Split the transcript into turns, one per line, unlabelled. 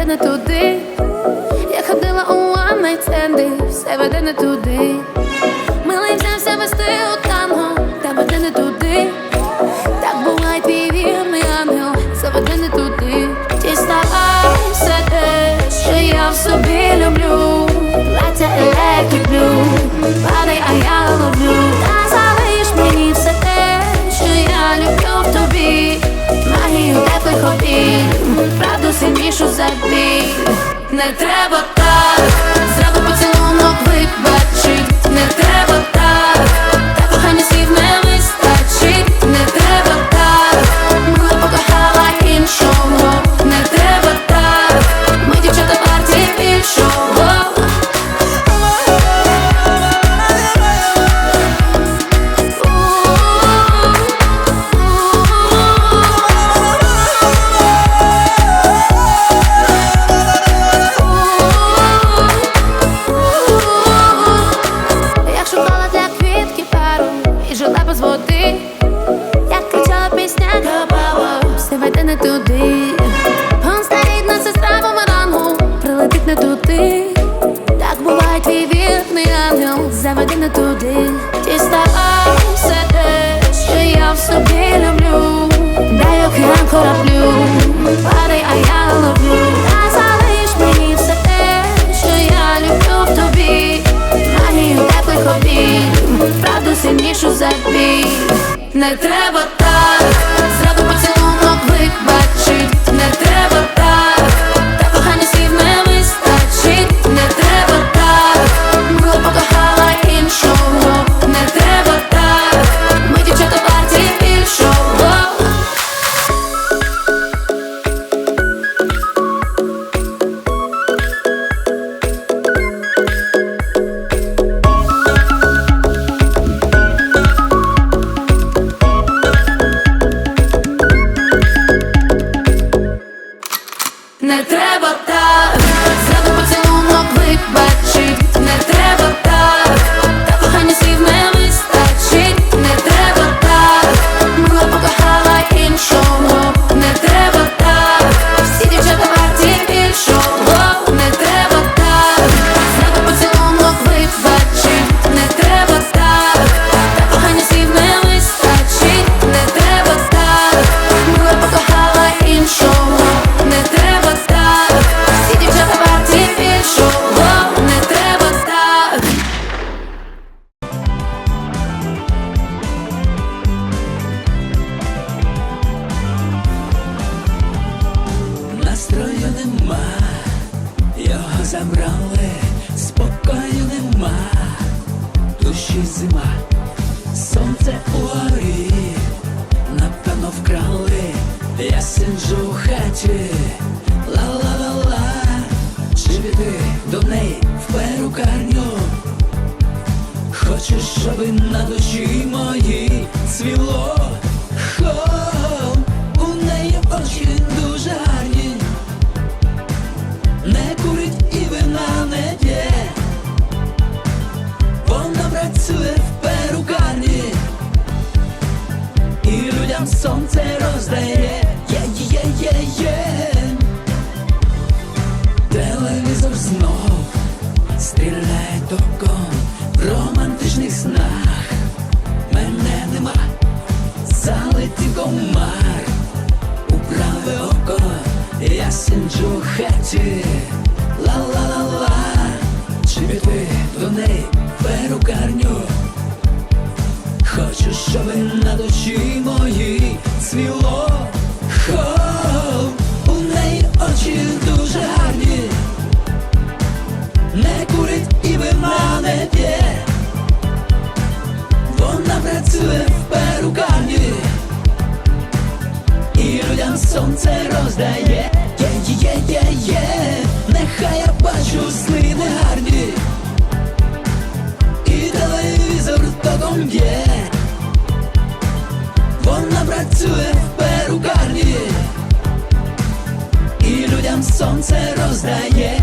веде не туди. Я ходила у night все веде не туди. Милий взявся вести у танго, та веде не туди. Так буває твій вірний ангел, заведе не туди. Діставай все те, що я в собі люблю. Плаття electric blue, падай, а я ловлю. Не треба так, не туди. Так буває твій вірний ангел, заведе не туди. Діставай все те, що я в собі люблю. Дай океан кораблю, падай, а я ловлю. Та залиш мені все те, що я люблю в тобі. Магію теплих обійм, правду сильнішу за біль. Не треба так,
Настрою нема, його забрали, спокою нема, душі зима, сонце у горі, напевно вкрали, я сиджу у хаті, ла-ла-ла-ла, чи піти до неї в перукарню? Хочу, щоби на душі Людям сонце роздає. Є-є-є-є Телевізор знов стріляє током в романтичних снах. Мене нема, залетів комар. У праве око, я сиджу в хаті, ла-ла-ла-ла, чи піти до неї перукарню. Хочу, щоб на душі бачу сни негарні І телевізор током є, Вона працює в перукарні. І людям сонце роздає